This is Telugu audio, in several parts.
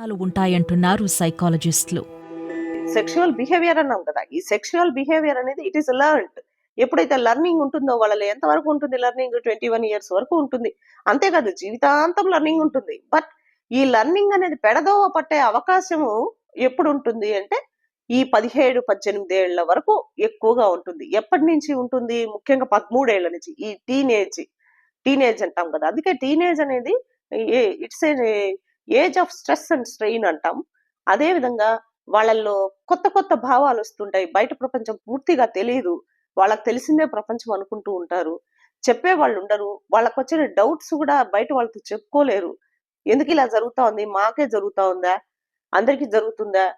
కారణాలు ఉంటాయంటున్నారు సైకాలజిస్టులు. సెక్షువల్ బిహేవియర్ అన్నాం కదా ఈ సెక్షువల్ బిహేవియర్ అనేది ఇట్ ఈస్ లర్న్డ్ ఎప్పుడైతే లర్నింగ్ ఉంటుందో వాళ్ళలో ఎంత వరకు ఉంటుంది లర్నింగ్ ట్వంటీ వన్ ఇయర్స్ వరకు ఉంటుంది. అంతేకాదు జీవితాంతం లర్నింగ్ ఉంటుంది. బట్ ఈ లర్నింగ్ అనేది పెడదోవ పట్టే అవకాశము ఎప్పుడు ఉంటుంది అంటే ఈ పదిహేడు పద్దెనిమిది ఏళ్ళ వరకు ఎక్కువగా ఉంటుంది. ఎప్పటి నుంచి ఉంటుంది? ముఖ్యంగా పదమూడేళ్ళ నుంచి ఈ టీనేజ్ టీనేజ్ అంటాం కదా. అందుకే టీనేజ్ అనేది it's a age of stress and strain అంటాం. అదే విధంగా వాళ్ళల్లో కొత్త కొత్త భావాలు వస్తుంటాయి. బయట ప్రపంచం పూర్తిగా తెలియదు. వాళ్ళకి తెలిసిందే ప్రపంచం అనుకుంటూ ఉంటారు. చెప్పే వాళ్ళు ఉండరు. వాళ్ళకి వచ్చిన డౌట్స్ కూడా బయట వాళ్ళతో చెప్పుకోలేరు. ఎందుకు ఇలా జరుగుతా ఉంది? మాకే జరుగుతా ఉందా? అందరికీ జరుగుతుందా?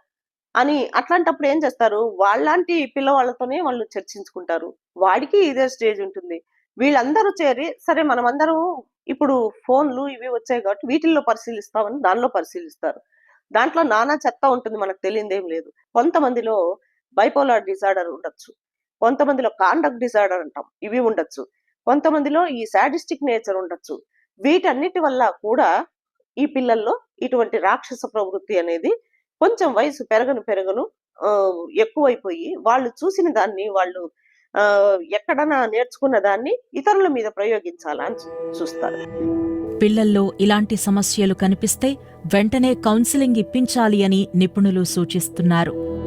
అని అట్లాంటప్పుడు ఏం చేస్తారు? వాళ్ళలాంటి పిల్లవాళ్ళతోనే వాళ్ళు చర్చించుకుంటారు. వాడికి ఇదే స్టేజ్ ఉంటుంది. వీళ్ళందరూ చేరి సరే మనమందరం ఇప్పుడు ఫోన్లు ఇవి వచ్చాయి కాబట్టి వీటిల్లో పరిశీలిస్తామని దానిలో పరిశీలిస్తారు. దాంట్లో నానా చెత్త ఉంటుంది మనకు తెలియదేం లేదు. కొంతమందిలో బైపోలార్ డిజార్డర్ ఉండొచ్చు. కొంతమందిలో కాండక్ట్ డిజార్డర్ అంటాం ఇవి ఉండొచ్చు. కొంతమందిలో ఈ సాడిస్టిక్ నేచర్ ఉండొచ్చు. వీటన్నిటి వల్ల కూడా ఈ పిల్లల్లో ఇటువంటి రాక్షస ప్రవృత్తి అనేది కొంచెం వయసు పెరగను పెరగను ఎక్కువైపోయి వాళ్ళు చూసిన దాన్ని వాళ్ళు ఎక్కడన్నా నేర్చుకున్న దాన్ని ఇతరుల మీద ప్రయోగించాలని చూస్తారు. పిల్లల్లో ఇలాంటి సమస్యలు కనిపిస్తే వెంటనే కౌన్సిలింగ్ ఇప్పించాలి అని నిపుణులు సూచిస్తున్నారు.